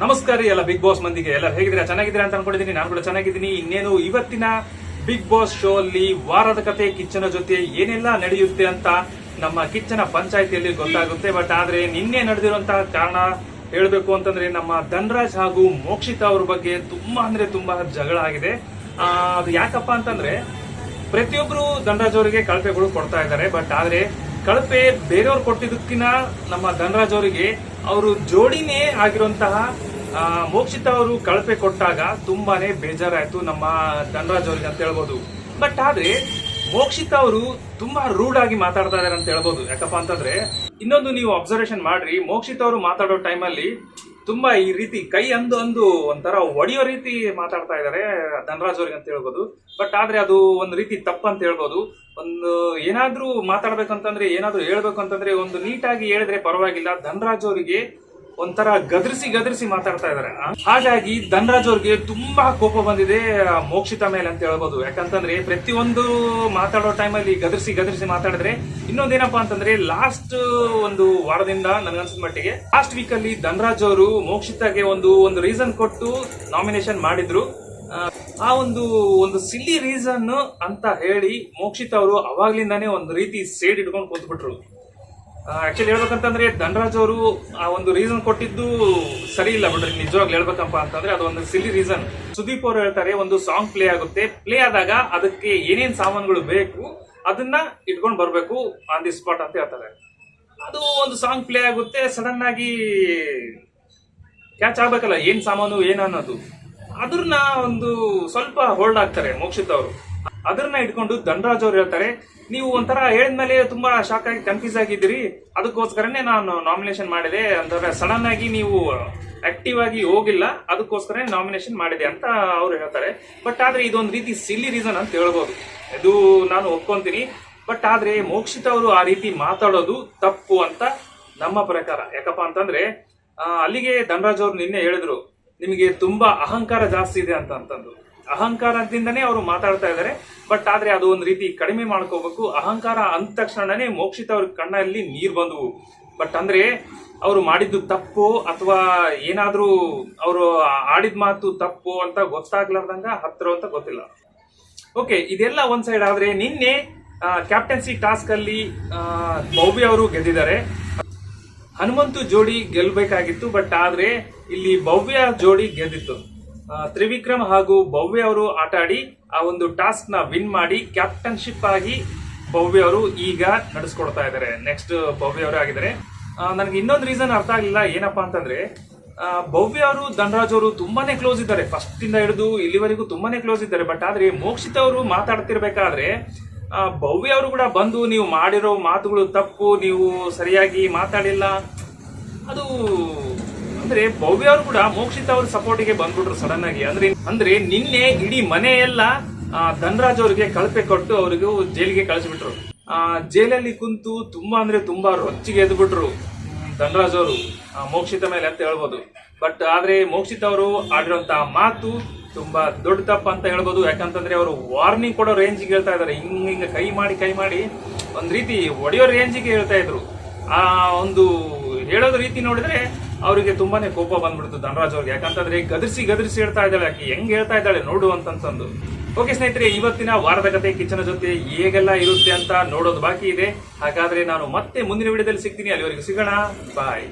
ನಮಸ್ಕಾರ ಎಲ್ಲ big boss ಮಂದಿಗೆ. ಎಲ್ಲ ಹೇಗಿದ್ದೀರಾ? ಚೆನ್ನಾಗಿದ್ದೀರಾ ಅಂತ ಅನ್ಕೊಂಡಿದ್ದೀನಿ. ನಾನು ಕೂಡ ಚೆನ್ನಾಗಿದ್ದೀನಿ. ಇನ್ನೇನು ಇವತ್ತಿನ ಬಿಗ್ ಬಾಸ್ ಶೋ ಅಲ್ಲಿ ವಾರದ ಕತೆ ಕಿಚ್ಚನ ಜೊತೆ ಏನೆಲ್ಲ ನಡೆಯುತ್ತೆ ಅಂತ ನಮ್ಮ ಕಿಚ್ಚನ ಪಂಚಾಯತಿಯಲ್ಲಿ ಗೊತ್ತಾಗುತ್ತೆ. ಬಟ್ ಆದ್ರೆ ನಿನ್ನೆ ನಡೆದಿರುವಂತಹ ಕಾರಣ ಹೇಳಬೇಕು ಅಂತಂದ್ರೆ ನಮ್ಮ ಧನ್ರಾಜ್ ಹಾಗೂ ಮೋಕ್ಷಿತಾ ಅವ್ರ ಬಗ್ಗೆ ತುಂಬಾ ಅಂದ್ರೆ ತುಂಬಾ ಜಗಳ ಆಗಿದೆ. ಆ, ಅದು ಯಾಕಪ್ಪ ಅಂತಂದ್ರೆ ಪ್ರತಿಯೊಬ್ರು ಧನ್ರಾಜ್ ಅವರಿಗೆ ಕಳಪೆಗಳು ಕೊಡ್ತಾ ಇದ್ದಾರೆ. ಬಟ್ ಆದ್ರೆ ಕಳಪೆ ಬೇರೆಯವ್ರು ಕೊಟ್ಟಿದ್ದಕ್ಕಿನ ನಮ್ಮ ಧನ್ರಾಜ್ ಅವರಿಗೆ ಅವರು ಜೋಡಿನೇ ಆಗಿರುವಂತಹ ಮೋಕ್ಷಿತಾ ಅವರು ಕಳಪೆ ಕೊಟ್ಟಾಗ ತುಂಬಾನೇ ಬೇಜಾರಾಯ್ತು ನಮ್ಮ ಧನರಾಜ್ ಅವ್ರಿಗೆ ಅಂತ ಹೇಳ್ಬೋದು. ಬಟ್ ಆದ್ರೆ, ಮೋಕ್ಷಿತ ಅವರು ತುಂಬಾ ರೂಡ್ ಆಗಿ ಮಾತಾಡ್ತಾ ಇದಾರೆ ಅಂತ ಹೇಳ್ಬೋದು. ಯಾಕಪ್ಪ ಅಂತಂದ್ರೆ, ಇನ್ನೊಂದು ನೀವು ಅಬ್ಸರ್ವೇಷನ್ ಮಾಡ್ರಿ. ಮೋಕ್ಷಿತಾ ಅವರು ಮಾತಾಡೋ ಟೈಮಲ್ಲಿ ತುಂಬಾ ಈ ರೀತಿ ಕೈ ಅಂದು ಅಂದು ಒಂಥರ ಒಡೆಯೋ ರೀತಿ ಮಾತಾಡ್ತಾ ಇದ್ದಾರೆ ಧನರಾಜ್ ಅವ್ರಿಗೆ ಅಂತ ಹೇಳ್ಬೋದು. ಬಟ್ ಆದ್ರೆ ಅದು ಒಂದು ರೀತಿ ತಪ್ಪು ಅಂತ ಹೇಳ್ಬೋದು. ಒಂದು ಏನಾದ್ರೂ ಮಾತಾಡ್ಬೇಕಂತಂದ್ರೆ, ಏನಾದ್ರೂ ಹೇಳ್ಬೇಕಂತಂದ್ರೆ, ಒಂದು ನೀಟಾಗಿ ಹೇಳಿದ್ರೆ ಪರವಾಗಿಲ್ಲ. ಧನರಾಜ್ ಅವರಿಗೆ ಒಂಥರ ಗದರಿಸಿ ಗದರಿಸಿ ಮಾತಾಡ್ತಾ ಇದ್ದಾರೆ ಹಾಗಾಗಿ ಧನರಾಜ್ ಅವ್ರಿಗೆ ತುಂಬಾ ಕೋಪ ಬಂದಿದೆ ಮೋಕ್ಷಿತ ಮೇಲೆ ಅಂತ ಹೇಳ್ಬೋದು. ಯಾಕಂತಂದ್ರೆ ಪ್ರತಿಯೊಂದು ಮಾತಾಡೋ ಟೈಮಲ್ಲಿ ಗದರಿಸಿ ಗದರಿಸಿ ಮಾತಾಡಿದ್ರೆ ಇನ್ನೊಂದೇನಪ್ಪಾ ಅಂತಂದ್ರೆ ಲಾಸ್ಟ್ ಒಂದು ವಾರದಿಂದ ನನ್ಗನ್ಸಿದ ಮಟ್ಟಿಗೆ ಲಾಸ್ಟ್ ವೀಕ್ ಅಲ್ಲಿ ಧನರಾಜ್ ಅವರು ಮೋಕ್ಷಿತಾಗೆ ಒಂದು ಒಂದು ರೀಸನ್ ಕೊಟ್ಟು ನಾಮಿನೇಷನ್ ಮಾಡಿದ್ರು. ಆ ಒಂದು ಒಂದು ಸಿಲ್ಲಿ ರೀಸನ್ ಅಂತ ಹೇಳಿ ಮೋಕ್ಷಿತ ಅವರು ಅವಾಗ್ಲಿಂದಾನೇ ಒಂದು ರೀತಿ ಸೇಡ್ ಇಟ್ಕೊಂಡು ಕೂತ್ಬಿಟ್ರು. ಆಕ್ಚುಲಿ ಹೇಳ್ಬೇಕಂತಂದ್ರೆ ಧನರಾಜ್ ಅವರು ಆ ಒಂದು ರೀಸನ್ ಕೊಟ್ಟಿದ್ದು ಸರಿ ಇಲ್ಲ ಬಿಡ್ರಿ, ನಿಜವಾಗ್ಲೂ ಹೇಳ್ಬೇಕಪ್ಪ ಅಂತಂದ್ರೆ ಒಂದು ಸಿಲಿ ರೀಸನ್ ಸುದೀಪ್ ಅವರು ಹೇಳ್ತಾರೆ, ಒಂದು ಸಾಂಗ್ ಪ್ಲೇ ಆಗುತ್ತೆ. ಪ್ಲೇ ಆದಾಗ ಅದಕ್ಕೆ ಏನೇನ್ ಸಾಮಾನುಗಳು ಬೇಕು, ಅದನ್ನ ಇಟ್ಕೊಂಡು ಬರ್ಬೇಕು ಆನ್ ದಿ ಸ್ಪಾಟ್ ಅಂತ ಹೇಳ್ತಾರೆ. ಅದು ಒಂದು ಸಾಂಗ್ ಪ್ಲೇ ಆಗುತ್ತೆ ಸಡನ್ ಆಗಿ ಕ್ಯಾಚ್ ಆಗ್ಬೇಕಲ್ಲ, ಏನ್ ಸಾಮಾನು, ಏನ್ ಅನ್ನೋದು. ಅದ್ರನ್ನ ಒಂದು ಸ್ವಲ್ಪ ಹೋಲ್ಡ್ ಆಗ್ತಾರೆ ಮೋಕ್ಷಿತ್ ಅವರು. ಅದನ್ನ ಇಟ್ಕೊಂಡು ಧನರಾಜ್ ಅವ್ರು ಹೇಳ್ತಾರೆ, ನೀವು ಒಂಥರ ಹೇಳಿದ್ಮೇಲೆ ತುಂಬಾ ಶಾಕ್ ಆಗಿ ಕನ್ಫ್ಯೂಸ್ ಆಗಿದ್ದೀರಿ. ಅದಕ್ಕೋಸ್ಕರನೇ ನಾನು ನಾಮಿನೇಷನ್ ಮಾಡಿದೆ ಅಂದ್ರೆ ಸಡನ್ ಆಗಿ ನೀವು ಆಕ್ಟಿವ್ ಆಗಿ ಹೋಗಿಲ್ಲ ಅದಕ್ಕೋಸ್ಕರ ನಾಮಿನೇಷನ್ ಮಾಡಿದೆ ಅಂತ ಅವ್ರು ಹೇಳ್ತಾರೆ. ಬಟ್ ಆದ್ರೆ ಇದೊಂದು ರೀತಿ ಸಿಲ್ಲಿ ರೀಸನ್ ಅಂತ ಹೇಳ್ಬೋದು. ಇದು ನಾನು ಒಪ್ಕೊಂತೀನಿ. ಬಟ್ ಆದ್ರೆ ಮೋಕ್ಷಿತ ಅವರು ಆ ರೀತಿ ಮಾತಾಡೋದು ತಪ್ಪು ಅಂತ ನಮ್ಮ ಪ್ರಕಾರ. ಯಾಕಪ್ಪ ಅಂತಂದ್ರೆ ಅಲ್ಲಿಗೆ ಧನರಾಜ್ ಅವರು ನಿನ್ನೆ ಹೇಳಿದ್ರು, ನಿಮಗೆ ತುಂಬಾ ಅಹಂಕಾರ ಜಾಸ್ತಿ ಇದೆ ಅಂತ ಅಂತಂದು ಅಹಂಕಾರದಿಂದನೇ ಅವರು ಮಾತಾಡ್ತಾ ಇದ್ದಾರೆ. ಬಟ್ ಆದ್ರೆ ಅದು ಒಂದು ರೀತಿ ಕಡಿಮೆ ಮಾಡ್ಕೋಬೇಕು. ಅಹಂಕಾರ ಅಂದ ತಕ್ಷಣನೇ ಮೋಕ್ಷಿತ ಅವ್ರ ಕಣ್ಣಲ್ಲಿ ನೀರ್ ಬಂದವು. ಬಟ್ ಅಂದ್ರೆ ಅವರು ಮಾಡಿದ್ದು ತಪ್ಪು ಅಥವಾ ಏನಾದ್ರೂ ಅವರು ಆಡಿದ ಮಾತು ತಪ್ಪು ಅಂತ ಗೊತ್ತಾಗ್ಲಾರ್ದಂಗ ಹತ್ರ ಅಂತ ಗೊತ್ತಿಲ್ಲ. ಓಕೆ ಇದೆಲ್ಲ ಒಂದ್ ಸೈಡ್ ಆದ್ರೆ ನಿನ್ನೆ ಕ್ಯಾಪ್ಟನ್ಸಿ ಟಾಸ್ಕ್ ಅಲ್ಲಿ ಭವ್ಯ ಅವರು ಗೆದ್ದಿದ್ದಾರೆ. ಹನುಮಂತು ಜೋಡಿ ಗೆಲ್ಬೇಕಾಗಿತ್ತು ಬಟ್ ಆದ್ರೆ ಇಲ್ಲಿ ಭವ್ಯ ಜೋಡಿ ಗೆದ್ದಿತ್ತು. ತ್ರಿವಿಕ್ರಮ್ ಹಾಗೂ ಭವ್ಯ ಅವರು ಆಟ ಆಡಿ ಆ ಒಂದು ಟಾಸ್ಕ್ನ ವಿನ್ ಮಾಡಿ ಕ್ಯಾಪ್ಟನ್ಶಿಪ್ ಆಗಿ ಭವ್ಯ ಅವರು ಈಗ ನಡೆಸ್ಕೊಡ್ತಾ ಇದ್ದಾರೆ. ನೆಕ್ಸ್ಟ್ ಭವ್ಯ ಅವರು ಆಗಿದ್ದಾರೆ. ನನಗೆ ಇನ್ನೊಂದು ರೀಸನ್ ಅರ್ಥ ಆಗಲಿಲ್ಲ. ಏನಪ್ಪಾ ಅಂತಂದ್ರೆ ಭವ್ಯ ಅವರು, ಧನರಾಜ್ ಅವರು ತುಂಬಾನೇ ಕ್ಲೋಸ್ ಇದ್ದಾರೆ. ಫಸ್ಟ್ ಇಂದ ಹಿಡಿದು ಇಲ್ಲಿವರೆಗೂ ತುಂಬಾನೇ ಕ್ಲೋಸ್ ಇದ್ದಾರೆ. ಬಟ್ ಆದ್ರೆ ಮೋಕ್ಷಿತ ಅವರು ಮಾತಾಡ್ತಿರ್ಬೇಕಾದ್ರೆ ಭವ್ಯ ಅವರು ಕೂಡ ಬಂದು ನೀವು ಮಾಡಿರೋ ಮಾತುಗಳು ತಪ್ಪು, ನೀವು ಸರಿಯಾಗಿ ಮಾತಾಡಿಲ್ಲ. ಅದು ಅಂದ್ರೆ ಭವ್ಯ ಅವರು ಕೂಡ ಮೋಕ್ಷಿತ ಅವ್ರ ಸಪೋರ್ಟಿಗೆ ಬಂದ್ಬಿಟ್ರು ಸಡನ್ ಆಗಿ. ಅಂದ್ರೆ ಅಂದ್ರೆ ನಿನ್ನೆ ಇಡೀ ಮನೆಯೆಲ್ಲ ಧನರಾಜ್ ಅವರಿಗೆ ಕಳಪೆ ಕೊಟ್ಟು ಅವ್ರಿಗೂ ಜೈಲಿಗೆ ಕಳಿಸ್ಬಿಟ್ರು. ಆ, ಜೈಲಲ್ಲಿ ಕುಂತು ತುಂಬಾ ಅಂದ್ರೆ ತುಂಬಾ ರೊಚ್ಚಿಗೆ ಎದ್ಬಿಟ್ರು ಧನರಾಜ್ ಅವರು ಮೋಕ್ಷಿತ ಮೇಲೆ ಅಂತ ಹೇಳ್ಬೋದು. ಬಟ್ ಆದ್ರೆ ಮೋಕ್ಷಿತ್ ಅವರು ಆಡಿರುವಂತಹ ಮಾತು ತುಂಬಾ ದೊಡ್ಡ ತಪ್ಪ ಅಂತ ಹೇಳ್ಬೋದು. ಯಾಕಂತಂದ್ರೆ ಅವರು ವಾರ್ನಿಂಗ್ ಕೊಡೋ ರೇಂಜಿಗೆ ಹೇಳ್ತಾ ಇದಾರೆ ಹಿಂಗ ಹಿಂಗ ಕೈ ಮಾಡಿ ಕೈ ಮಾಡಿ ಒಂದ್ ರೀತಿ ಒಡೆಯೋ ರೇಂಜ್ಗೆ ಹೇಳ್ತಾ ಇದ್ರು. ಆ, ಒಂದು ಹೇಳೋದ್ ರೀತಿ ನೋಡಿದ್ರೆ ಅವರಿಗೆ ತುಂಬಾನೇ ಕೋಪ ಬಂದ್ಬಿಡ್ತು ಧನರಾಜ್ ಅವ್ರಿಗೆ. ಯಾಕಂತಂದ್ರೆ ಗದರಿಸಿ ಗದರಿಸಿ ಹೇಳ್ತಾ ಇದ್ದಾಳೆ, ಆಕೆ ಹೆಂಗ್ ಹೇಳ್ತಾ ಇದ್ದಾಳೆ ನೋಡು ಅಂತಂತಂದು. ಓಕೆ ಸ್ನೇಹಿತರೆ, ಇವತ್ತಿನ ವಾರದ ಕತೆ ಕಿಚ್ಚನ ಜೊತೆ ಹೇಗೆಲ್ಲ ಇರುತ್ತೆ ಅಂತ ನೋಡೋದು ಬಾಕಿ ಇದೆ. ಹಾಗಾದ್ರೆ ನಾನು ಮತ್ತೆ ಮುಂದಿನ ವಿಡಿಯೋದಲ್ಲಿ ಸಿಗ್ತೀನಿ. ಅಲ್ಲಿವರೆಗೂ ಸಿಗೋಣ. ಬಾಯ್